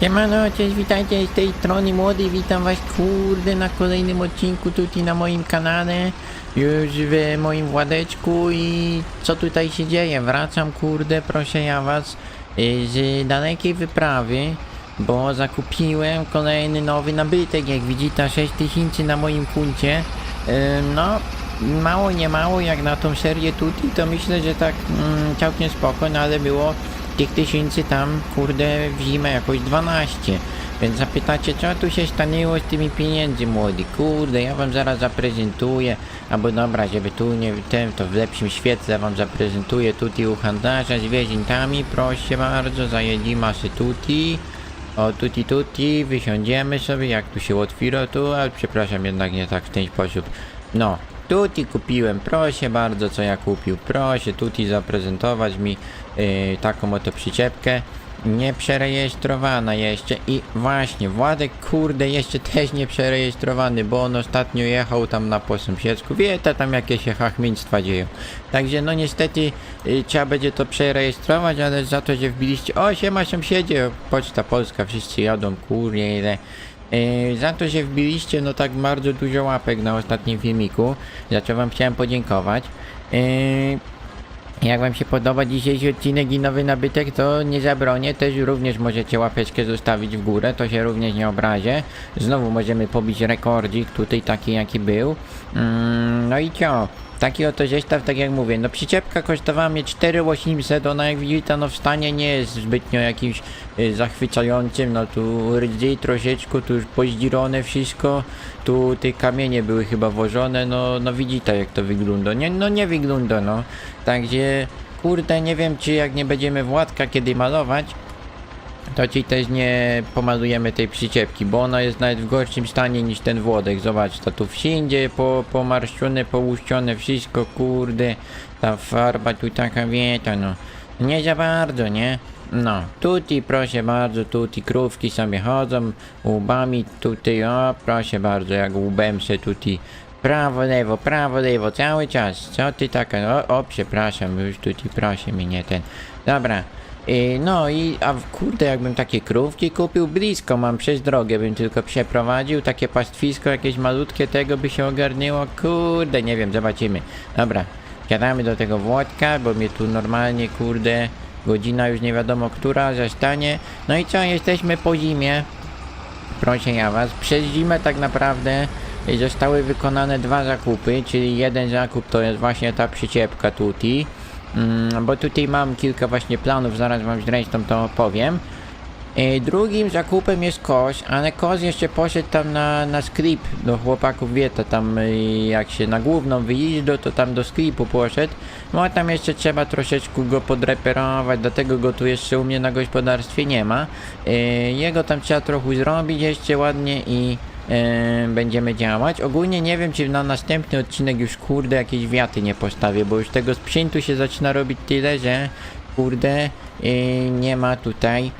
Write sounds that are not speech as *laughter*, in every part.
Siemano, cześć, witajcie z tej strony młody, witam was kurde na kolejnym odcinku tutaj na moim kanale Już w moim Władeczku i co tutaj się dzieje? Wracam kurde, proszę ja was y, z dalekiej wyprawy Bo zakupiłem kolejny nowy nabytek, jak widzicie 6000 na moim koncie Ym, No, mało nie mało jak na tą serię tutaj to myślę, że tak mm, całkiem spoko, no ale było tych tysięcy tam, kurde, w zimę jakoś 12. Więc zapytacie, co tu się stanęło z tymi pieniędzy, młody? Kurde, ja wam zaraz zaprezentuję. Albo dobra, żeby tu nie ten, to w lepszym świetle wam zaprezentuję tutaj u handlarza z więźniami. Proszę bardzo, zajedziemy się tutaj. O, tuti tuti, wysiądziemy sobie, jak tu się otwiera tu, ale przepraszam, jednak nie tak w ten sposób. No, tuti kupiłem, proszę bardzo, co ja kupił, proszę tuti zaprezentować mi yy, taką oto przyczepkę. Nie przerejestrowana jeszcze i właśnie Władek kurde jeszcze też nie przerejestrowany, bo on ostatnio jechał tam na po sąsiedzku, wie to tam się hachmiństwa dzieją. Także no niestety y, trzeba będzie to przerejestrować, ale za to, że wbiliście, o siema sąsiedzie, Poczta Polska, wszyscy jadą, kurde ile. Yy, za to, że wbiliście no tak bardzo dużo łapek na ostatnim filmiku, za co wam chciałem podziękować. Yy, jak wam się podoba dzisiejszy odcinek i nowy nabytek, to nie zabronię, też również możecie łapeczkę zostawić w górę, to się również nie obrazię. Znowu możemy pobić rekordzik tutaj taki jaki był. Mm, no i co? Taki oto zestaw, tak jak mówię, no przyczepka kosztowała mnie 4800, ona jak widzicie, no w stanie nie jest zbytnio jakimś y, zachwycającym, no tu rdzi troszeczkę, tu już pozdzirone wszystko, tu te kamienie były chyba włożone, no, no widzicie jak to wygląda, nie, no nie wygląda, no. Także, kurde, nie wiem czy jak nie będziemy Władka kiedy malować, to ci też nie pomalujemy tej przyczepki, bo ona jest nawet w gorszym stanie niż ten Włodek. Zobacz, to tu wszędzie po, pomarszczone, połuszczone, wszystko, kurde. Ta farba tu taka wieta, no. Nie za bardzo, nie? No, tutaj proszę bardzo, tutaj krówki sobie chodzą, łbami tutaj, o proszę bardzo, jak łbem się tutaj prawo, lewo, prawo, lewo, cały czas. Co ty taka, o, o przepraszam, już tutaj proszę mnie nie ten. Dobra, no i, a kurde, jakbym takie krówki kupił blisko, mam przez drogę, bym tylko przeprowadził, takie pastwisko jakieś malutkie, tego by się ogarnęło, kurde, nie wiem, zobaczymy. Dobra, siadamy do tego Włodka, bo mnie tu normalnie, kurde, godzina już nie wiadomo która zastanie. No i co, jesteśmy po zimie, proszę ja was, przez zimę tak naprawdę zostały wykonane dwa zakupy, czyli jeden zakup to jest właśnie ta przyczepka tutaj, mm, bo tutaj mam kilka właśnie planów, zaraz wam zresztą to opowiem. E, Drugim zakupem jest kosz, ale kosz jeszcze poszedł tam na, na sklep do chłopaków wieta, tam e, jak się na główną wyjeżdża, to tam do sklepu poszedł. No a tam jeszcze trzeba troszeczkę go podreperować, dlatego go tu jeszcze u mnie na gospodarstwie nie ma. E, Jego tam trzeba trochę zrobić jeszcze ładnie i e, będziemy działać. Ogólnie nie wiem, czy na następny odcinek już kurde jakieś wiaty nie postawię, bo już tego sprzętu się zaczyna robić tyle, że kurde e, nie ma tutaj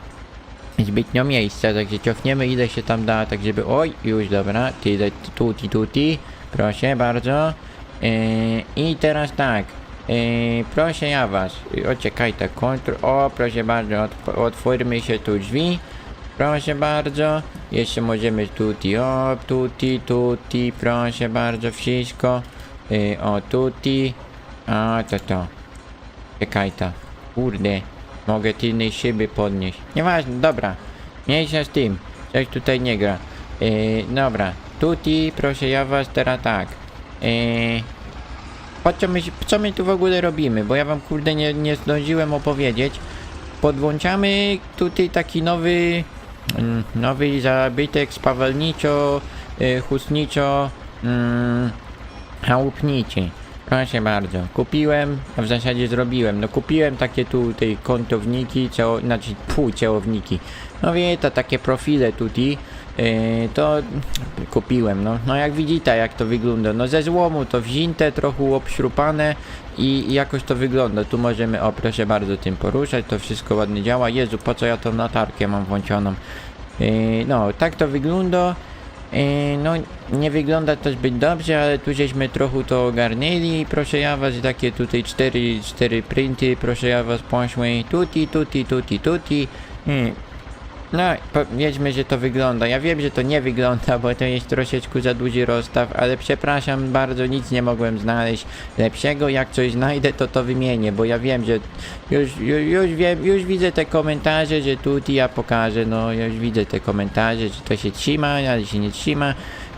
zbytnio miejsca, także ciągniemy ile się tam da, tak żeby, oj, już dobra, tyle, tuti, tuti, proszę bardzo. Yy, I teraz tak, yy, proszę ja was, o czekaj, tak, kontrol, o, proszę bardzo, otw otwórmy się tu drzwi, proszę bardzo, jeszcze możemy tuti, o, tuti, tuti, proszę bardzo, wszystko, yy, o, tuti, a, to to, czekaj ta, kurde, mogę tylnej szyby podnieść, nieważne, dobra, mniejsza z tym, coś tutaj nie gra, yy, dobra, tuti, proszę ja was, teraz tak, yy, po co my, co my tu w ogóle robimy, bo ja wam kurde nie, nie zdążyłem opowiedzieć, podłączamy tutaj taki nowy, nowy zabytek spawalniczo, yy, husniczo, mm, chałupniczy. Proszę bardzo, kupiłem, a w zasadzie zrobiłem, no kupiłem takie tutaj kątowniki, ciało, znaczy pół ciałowniki, no wie, to takie profile tutaj, yy, to kupiłem, no, no jak widzicie jak to wygląda, no ze złomu to wzięte, trochę obśrupane i, i jakoś to wygląda, tu możemy, o proszę bardzo tym poruszać, to wszystko ładnie działa, Jezu, po co ja tą latarkę mam włączoną, yy, no, tak to wygląda, E, No, nie wygląda to zbyt dobrze, ale tu żeśmy trochę to ogarnęli. Proszę ja was, takie tutaj cztery, cztery printy, proszę ja was poszły. Tuti, tuti, tuti, tuti. Hmm. No, powiedzmy, że to wygląda. Ja wiem, że to nie wygląda, bo to jest troszeczkę za duży rozstaw, ale przepraszam bardzo, nic nie mogłem znaleźć lepszego. Jak coś znajdę, to to wymienię, bo ja wiem, że już, już, już wiem, już widzę te komentarze, że tu ja pokażę, no już widzę te komentarze, że to się trzyma, ale się nie trzyma.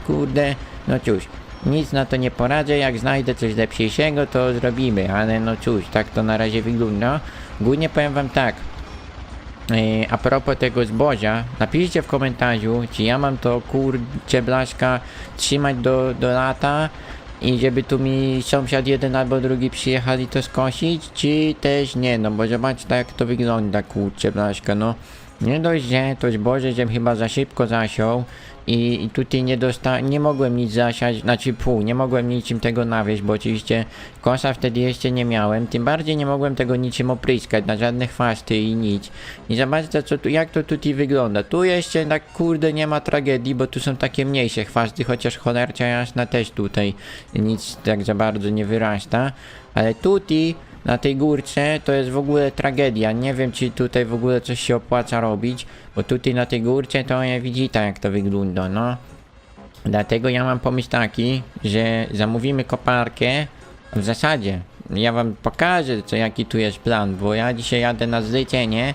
Kurde, no cóż. Nic na to nie poradzę, jak znajdę coś lepszego, to zrobimy, ale no cóż, tak to na razie wygląda. Głównie powiem wam tak, E, A propos tego zboża, napiszcie w komentarzu, czy ja mam to kurcze blaszka trzymać do, do lata i żeby tu mi sąsiad jeden albo drugi przyjechali to skosić, czy też nie, no bo zobaczcie jak to wygląda kurcze blaszka, no. Nie dość, że to zboże, żem chyba za szybko zasiął i, tutaj nie dosta nie mogłem nic zasiać, znaczy pół, nie mogłem niczym tego nawieść, bo oczywiście kosa wtedy jeszcze nie miałem, tym bardziej nie mogłem tego niczym opryskać, na żadne chwasty i nic. I zobaczcie co tu, jak to tutaj wygląda. Tu jeszcze tak kurde nie ma tragedii, bo tu są takie mniejsze chwasty, chociaż cholercia jasna też tutaj nic tak za bardzo nie wyrasta. Ale tutaj na tej górce to jest w ogóle tragedia. Nie wiem, czy tutaj w ogóle coś się opłaca robić, bo tutaj na tej górce to ja widzicie jak to wygląda, no. Dlatego ja mam pomysł taki, że zamówimy koparkę. W zasadzie ja wam pokażę, co jaki tu jest plan, bo ja dzisiaj jadę na zlecenie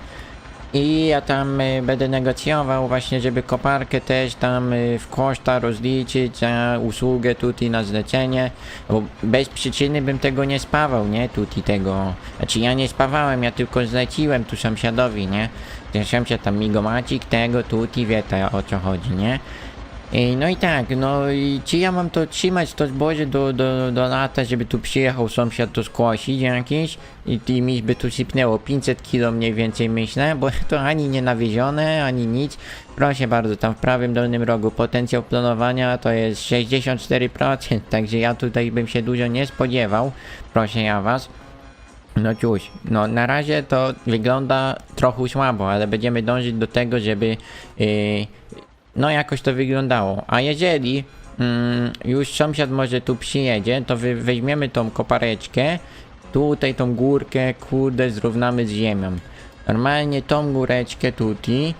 i ja tam y, będę negocjował właśnie, żeby koparkę też tam y, w koszta rozliczyć za usługę tutaj na zlecenie, bo bez przyczyny bym tego nie spawał, nie? Tutaj tego, znaczy ja nie spawałem, ja tylko zleciłem tu sąsiadowi, nie? Ten sąsiad tam migomacik tego, tutaj wie to, o co chodzi, nie? No i tak, no i czy ja mam to trzymać to zboże do, do, do lata, żeby tu przyjechał sąsiad to skłosić jakiś i, i mi by tu sypnęło 500 kilo mniej więcej myślę, bo to ani nie nawiezione, ani nic. Proszę bardzo, tam w prawym dolnym rogu potencjał planowania to jest 64%, także ja tutaj bym się dużo nie spodziewał, proszę ja was. No cóż, no na razie to wygląda trochę słabo, ale będziemy dążyć do tego, żeby yy, no jakoś to wyglądało. A jeżeli mm, już sąsiad może tu przyjedzie, to wy, weźmiemy tą kopareczkę, tutaj tą górkę, kurde, zrównamy z ziemią. Normalnie tą góreczkę tutaj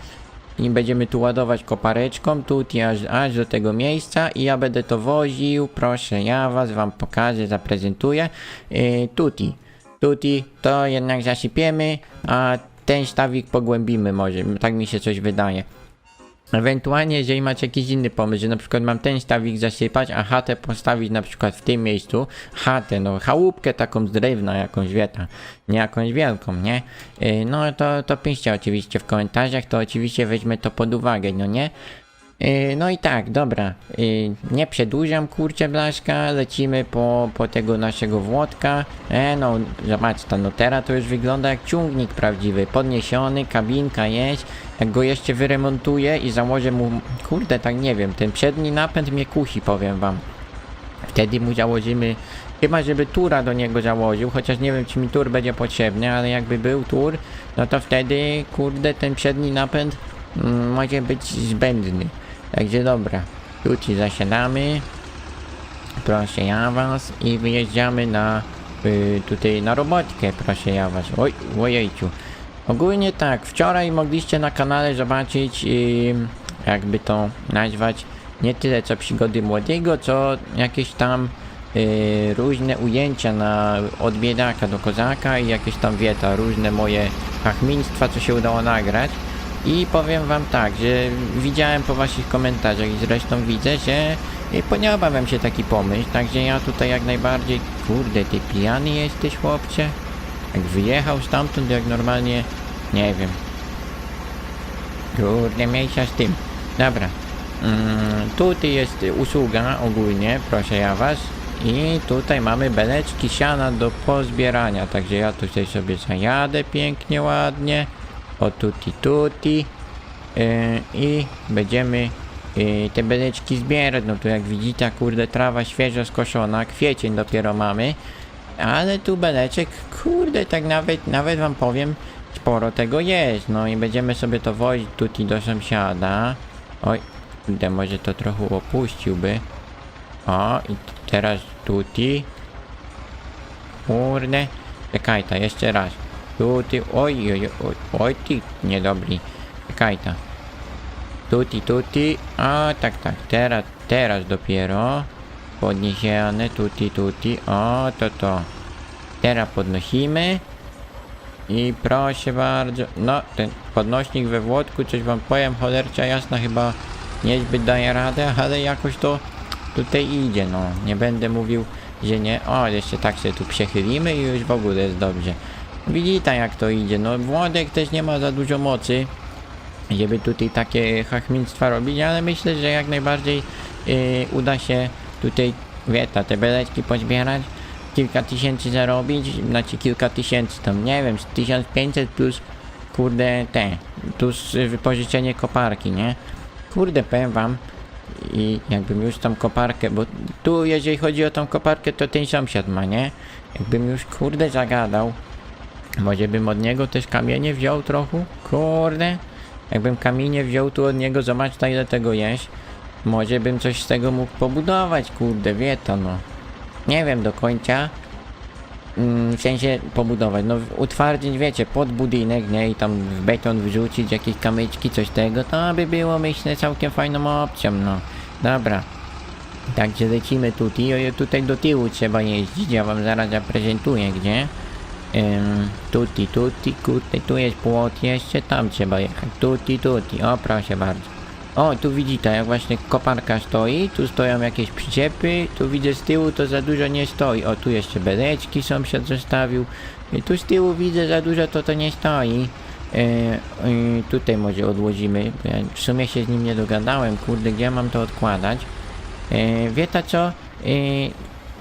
i będziemy tu ładować kopareczką tutaj aż, aż do tego miejsca i ja będę to woził, proszę ja was wam pokażę, zaprezentuję yy, tutaj, tutaj to jednak zasypiemy, a ten stawik pogłębimy może, tak mi się coś wydaje. Ewentualnie, jeżeli macie jakiś inny pomysł, że na przykład mam ten stawik zasypać, a chatę postawić na przykład w tym miejscu, chatę, no chałupkę taką z drewna, jakąś wieta, nie jakąś wielką, nie? Yy, no to, to piszcie oczywiście w komentarzach, to oczywiście weźmie to pod uwagę, no nie? Yy, no i tak, dobra, yy, nie przedłużam kurczę blaszka, lecimy po, po tego naszego Włodka. E, no, zobaczcie, no teraz to już wygląda jak ciągnik prawdziwy, podniesiony, kabinka jest, jak go jeszcze wyremontuję i założę mu, kurde, tak nie wiem, ten przedni napęd mnie kusi, powiem wam. Wtedy mu założymy, chyba żeby tura do niego założył, chociaż nie wiem czy mi tur będzie potrzebny, ale jakby był tur, no to wtedy, kurde, ten przedni napęd mm, może być zbędny. Także dobra, tu ci zasiadamy, proszę ja was i wyjeżdżamy na, y, tutaj na robotkę, proszę ja was. Oj, ojejciu. Ogólnie tak, wczoraj mogliście na kanale zobaczyć, jakby to nazwać, nie tyle co przygody młodego, co jakieś tam y, różne ujęcia na od biedaka do kozaka i jakieś tam wieta, różne moje hachmiństwa, co się udało nagrać. I powiem wam tak, że widziałem po waszych komentarzach i zresztą widzę, że y, podoba wam się taki pomysł, także ja tutaj jak najbardziej, kurde, ty pijany jesteś chłopcze? Jak wyjechał stamtąd, jak normalnie, nie wiem. Kurde, mniejsza z tym. Dobra. Mm, tutaj jest usługa ogólnie, proszę ja was. I tutaj mamy beleczki siana do pozbierania, także ja tutaj sobie zajadę pięknie, ładnie. O tuti tuti. Yy, I będziemy yy, te beleczki zbierać. No tu jak widzicie, kurde, trawa świeżo skoszona, kwiecień dopiero mamy. Ale tu beleczek, kurde, tak nawet, nawet wam powiem, sporo tego jest. No i będziemy sobie to wozić tutaj do sąsiada. Oj, kurde, może to trochę opuściłby. O, i teraz tutaj. Kurde. Czekaj ta, jeszcze raz. Tutaj, oj, oj, oj, oj, ty, niedobry. Czekaj ta. Tuti, tuti. O, tak, tak. Teraz, teraz dopiero. Podniesione, tuti, tuti. O, to, to. Teraz podnosimy. I proszę bardzo. No, ten podnośnik we Włodku, coś wam powiem, cholercia jasna chyba niezbyt daje radę, ale jakoś to tutaj idzie, no. Nie będę mówił, że nie. O, jeszcze tak się tu przechylimy i już w ogóle jest dobrze. Widzicie jak to idzie, no Włodek też nie ma za dużo mocy, żeby tutaj takie chachmiństwa robić, ale myślę, że jak najbardziej yy, uda się tutaj, wieta, te beleczki pozbierać, kilka tysięcy zarobić, znaczy kilka tysięcy, tam nie wiem, z 1500 plus, kurde, te, plus wypożyczenie koparki, nie? Kurde, powiem wam, i jakbym już tą koparkę, bo tu jeżeli chodzi o tą koparkę, to ten sąsiad ma, nie? Jakbym już kurde zagadał, może bym od niego też kamienie wziął trochę? Kurde. Jakbym kamienie wziął tu od niego, zobacz ta ile tego jest. Może bym coś z tego mógł pobudować, kurde, wie to no. Nie wiem do końca. Mm, w sensie pobudować, no utwardzić, wiecie, pod budynek, nie? I tam w beton wrzucić jakieś kamyczki, coś tego, to by było myślę całkiem fajną opcją, no. Dobra. Także lecimy tutaj, tutaj do tyłu trzeba jeździć, ja wam zaraz zaprezentuję, gdzie. Ym, tutti, tutti, kurde, tu jest płot jeszcze, tam trzeba jechać. Tutti, tutti, o proszę bardzo. O, tu widzicie, jak właśnie koparka stoi, tu stoją jakieś przyczepy, tu widzę z tyłu to za dużo nie stoi. O, tu jeszcze beleczki sąsiad zostawił. I tu z tyłu widzę za dużo to to nie stoi. E, tutaj może odłożymy, ja w sumie się z nim nie dogadałem, kurde, gdzie mam to odkładać? E, wie ta co? E,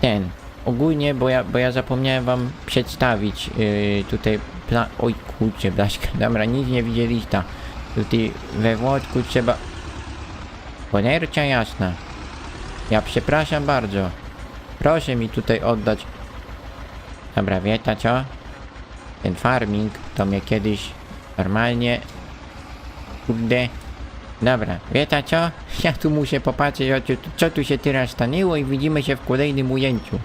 ten. Ogólnie, bo ja, bo ja zapomniałem wam przedstawić e, tutaj. Oj kurczę, Blaśka, *laughs* dobra, nic nie widzieliście. Tutaj we Włodku trzeba... Cholercia jasna. Ja przepraszam bardzo. Proszę mi tutaj oddać... Dobra, wie ta co? Ten farming to mnie kiedyś normalnie... Kurde... Dobra, wie ta co? *laughs* Ja tu muszę popatrzeć, co tu się teraz stanęło i widzimy się w kolejnym ujęciu.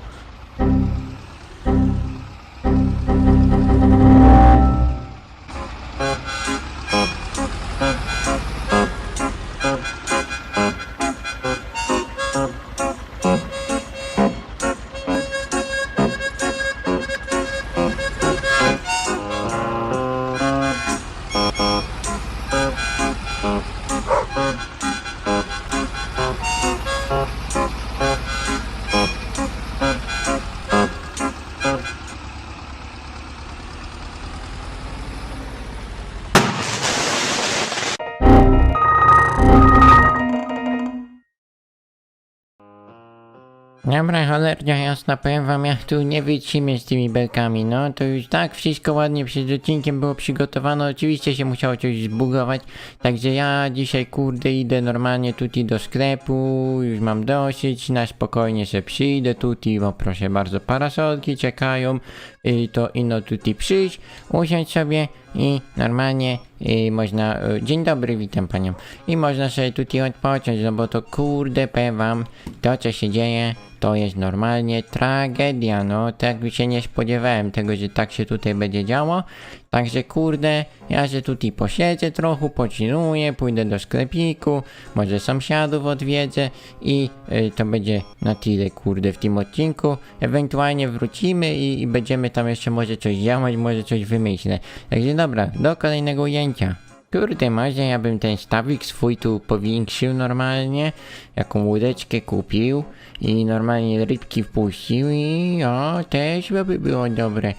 Dobra, cholernia jasna, powiem wam, jak tu nie wytrzymię z tymi belkami, no to już tak wszystko ładnie przed odcinkiem było przygotowane, oczywiście się musiało coś zbugować, także ja dzisiaj kurde idę normalnie tutaj do sklepu, już mam dosyć, na spokojnie się przyjdę tutaj, bo proszę bardzo, parasolki czekają, y, to ino tutaj przyjść, usiąść sobie i normalnie y, można, y, dzień dobry, witam panią, i można sobie tutaj odpocząć, no bo to kurde, powiem wam, to co się dzieje, to jest normalnie tragedia, no tak się nie spodziewałem tego, że tak się tutaj będzie działo. Także kurde, ja się tutaj posiedzę trochę, pocinuję, pójdę do sklepiku, może sąsiadów odwiedzę i y, to będzie na tyle kurde w tym odcinku. Ewentualnie wrócimy i, i będziemy tam jeszcze może coś działać, może coś wymyślę. Także dobra, do kolejnego ujęcia. Kurde, może ja bym ten stawik swój tu powiększył normalnie, jaką łódeczkę kupił i normalnie rybki wpuścił i o, też by było dobre.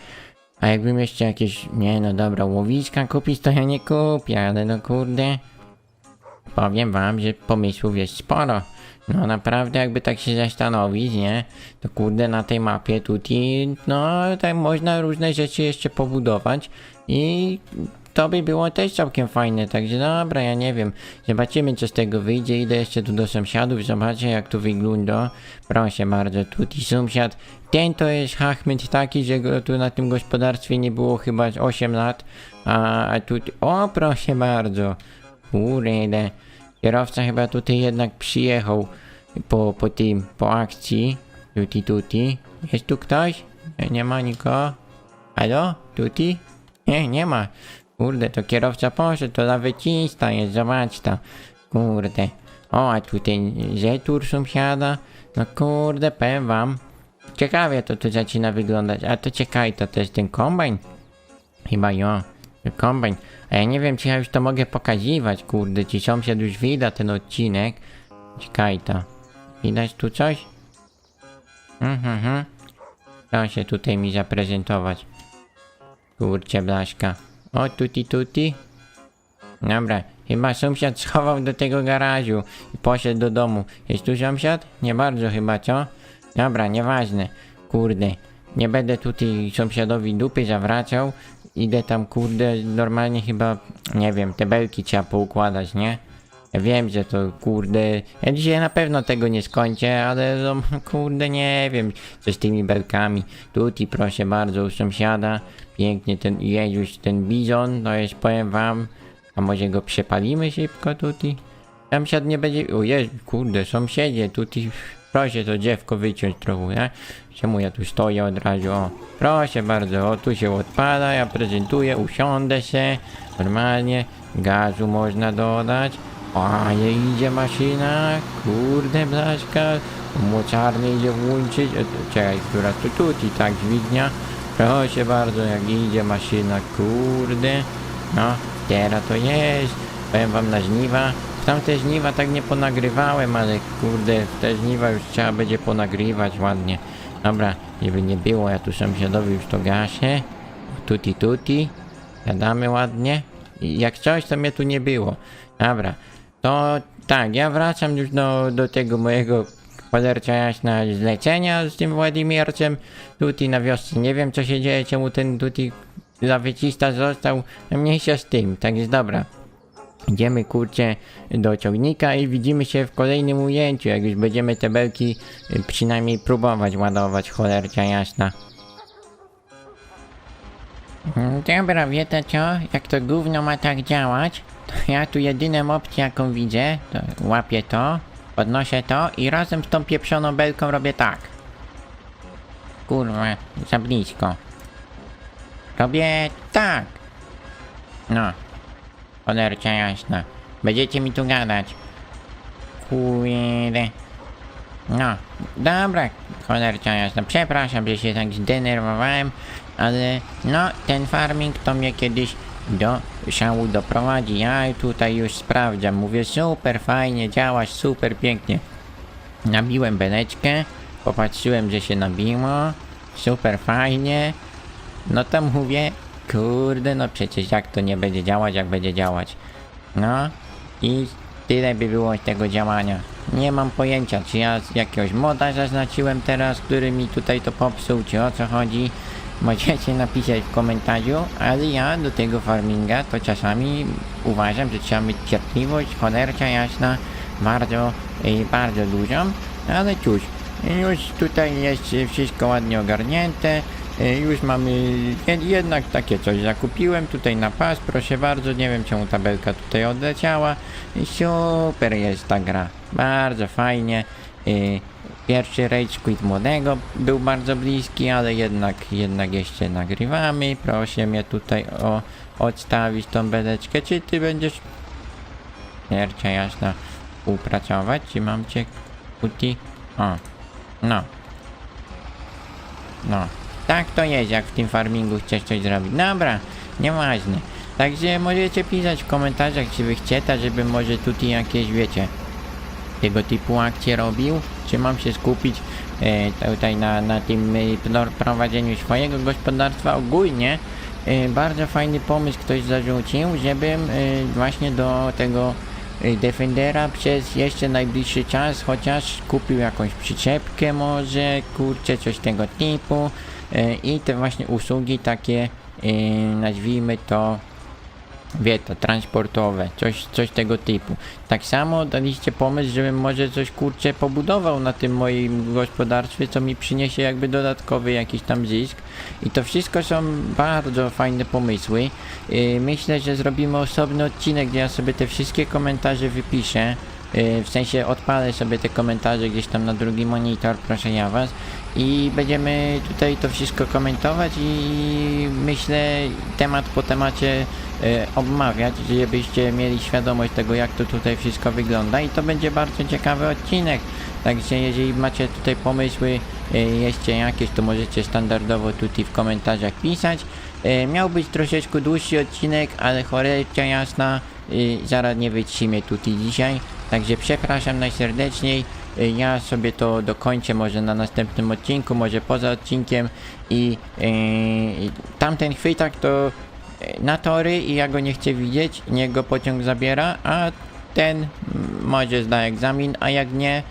A jakbym jeszcze jakieś, nie no dobra, łowiska kupić, to ja nie kupię, ale no kurde, powiem wam, że pomysłów jest sporo. No naprawdę, jakby tak się zastanowić, nie? To kurde na tej mapie tutaj, no tak można różne rzeczy jeszcze pobudować i to by było też całkiem fajne, także dobra, ja nie wiem. Zobaczymy co z tego wyjdzie, idę jeszcze tu do sąsiadów, zobaczę jak tu wygląda. Proszę bardzo, tutaj sąsiad. Ten to jest hachmyt taki, że go tu na tym gospodarstwie nie było chyba z 8 lat. A, a tu, o proszę bardzo. Kurde, kierowca chyba tutaj jednak przyjechał po, po tym, po akcji. Tuti, tuti. Jest tu ktoś? Nie, nie ma nikogo. Halo? Tuti? Nie, nie ma. Kurde, to kierowca poszedł, to lawecista jest, zobacz tam. Kurde. O, a tutaj Zetur sąsiada. No kurde, powiem wam. Ciekawie to tu zaczyna wyglądać. A to ciekawe, to też ten kombajn? Chyba jo. Kombajn. A ja nie wiem, czy ja już to mogę pokazywać, kurde. Ci sąsiad już widać ten odcinek. Ciekawe to. Widać tu coś? Mhm, mhm. Proszę tutaj mi zaprezentować. Kurczę, blaszka. O, tuti, tuti. Dobra, chyba sąsiad schował do tego garażu i poszedł do domu. Jest tu sąsiad? Nie bardzo chyba, co? Dobra, nieważne. Kurde, nie będę tutaj sąsiadowi dupy zawracał. Idę tam, kurde, normalnie chyba, nie wiem, te belki trzeba poukładać, nie? Ja wiem, że to kurde. Ja dzisiaj na pewno tego nie skończę, ale no, kurde nie wiem, co z tymi belkami. Tutaj proszę bardzo u sąsiada. Pięknie ten jedziuś, ten bizon, to jest powiem wam. A może go przepalimy szybko tutaj? Sąsiad nie będzie. O jest, kurde, sąsiedzie, tutaj. Proszę to dziewko wyciąć trochę, nie? Czemu ja tu stoję od razu? O, proszę bardzo, o tu się odpada, ja prezentuję, usiądę się. Normalnie, gazu można dodać. Ale idzie maszyna, kurde blaszka. Mocarnie idzie włączyć. E, Czekaj, która tu tutaj tak dźwignia. Proszę bardzo, jak idzie maszyna, kurde. No, teraz to jest. Powiem wam na żniwa. W tamte żniwa tak nie ponagrywałem, ale kurde, te żniwa już trzeba będzie ponagrywać ładnie. Dobra, żeby nie było, ja tu sąsiadowi już to gaszę. Tuti tuti. Jadamy ładnie. I jak coś, to mnie tu nie było. Dobra, to tak, ja wracam już do, do tego mojego cholercia jaśna zlecenia z tym Władimircem. Tutaj na wiosce nie wiem co się dzieje, czemu ten tutaj zawiecista został. Mniejsza z tym, tak jest dobra. Idziemy kurczę do ciągnika i widzimy się w kolejnym ujęciu, jak już będziemy te belki y, przynajmniej próbować ładować, cholercia jasna. Mm, Dobra, wiecie co? Jak to gówno ma tak działać, ja tu jedyną opcję jaką widzę, to łapię to, podnoszę to i razem z tą pieprzoną belką robię tak. Kurwa, za blisko. Robię tak. No. Cholercia jasna. Będziecie mi tu gadać. Kurde. No, dobra, cholercia jasna. Przepraszam, że się tak zdenerwowałem, ale no, ten farming to mnie kiedyś do szału doprowadzi. Ja tutaj już sprawdzam. Mówię, super fajnie, działasz, super pięknie. Nabiłem beleczkę, popatrzyłem, że się nabiło. Super fajnie. No to mówię, kurde, no przecież jak to nie będzie działać, jak będzie działać. No i tyle by było tego działania. Nie mam pojęcia, czy ja jakiegoś moda zaznaczyłem teraz, który mi tutaj to popsuł, czy o co chodzi. Możecie napisać w komentarzu, ale ja do tego farminga to czasami uważam, że trzeba mieć cierpliwość, cholercia jasna, bardzo, y, bardzo dużą, ale cóż, już tutaj jest wszystko ładnie ogarnięte, y, już mamy jed- jednak takie coś zakupiłem tutaj na pas, proszę bardzo, nie wiem czemu tabelka tutaj odleciała, super jest ta gra, bardzo fajnie, y, Pierwszy Rage Quit młodego był bardzo bliski, ale jednak, jednak jeszcze nagrywamy. Proszę mnie tutaj o odstawić tą beleczkę. Czy ty będziesz Piercia jasna współpracować? Czy mam cię uti? O, no. No. Tak to jest, jak w tym farmingu chcesz coś zrobić. Dobra, nieważne. Także możecie pisać w komentarzach, czy wy chcecie, żeby może tutaj jakieś, wiecie, tego typu akcje robił, czy mam się skupić e, tutaj na, na tym e, pro- prowadzeniu swojego gospodarstwa ogólnie. E, bardzo fajny pomysł ktoś zarzucił, żebym e, właśnie do tego e, Defendera przez jeszcze najbliższy czas chociaż kupił jakąś przyczepkę może, kurczę, coś tego typu e, i te właśnie usługi takie, e, nazwijmy to wie to, transportowe, coś, coś tego typu. Tak samo daliście pomysł, żebym może coś kurczę pobudował na tym moim gospodarstwie, co mi przyniesie jakby dodatkowy jakiś tam zysk. I to wszystko są bardzo fajne pomysły. Yy, myślę, że zrobimy osobny odcinek, gdzie ja sobie te wszystkie komentarze wypiszę. Y, w sensie odpalę sobie te komentarze gdzieś tam na drugi monitor, proszę ja was i będziemy tutaj to wszystko komentować i myślę temat po temacie e, omawiać, żebyście mieli świadomość tego jak to tutaj wszystko wygląda i to będzie bardzo ciekawy odcinek. Także jeżeli macie tutaj pomysły e, jeszcze jakieś, to możecie standardowo tutaj w komentarzach pisać. E, Miał być troszeczkę dłuższy odcinek, ale cholercia jasna, e, zaraz nie wytrzymie tutaj dzisiaj. Także przepraszam najserdeczniej. E, Ja sobie to dokończę może na następnym odcinku, może poza odcinkiem i e, tamten chwytak to e, na tory i ja go nie chcę widzieć, niech go pociąg zabiera, a ten może zda egzamin, a jak nie,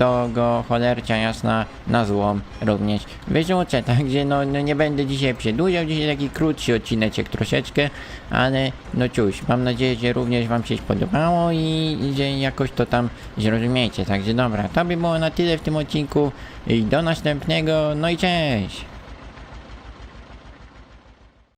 to go cholercia jasna na złom również. Wyrzucę, *laughs* także no, no nie będę dzisiaj przedłużał, dzisiaj taki krótszy odcineczek troszeczkę, ale no cóż, mam nadzieję, że również wam się spodobało i że jakoś to tam zrozumiecie, także dobra, to by było na tyle w tym odcinku i do następnego, no i cześć!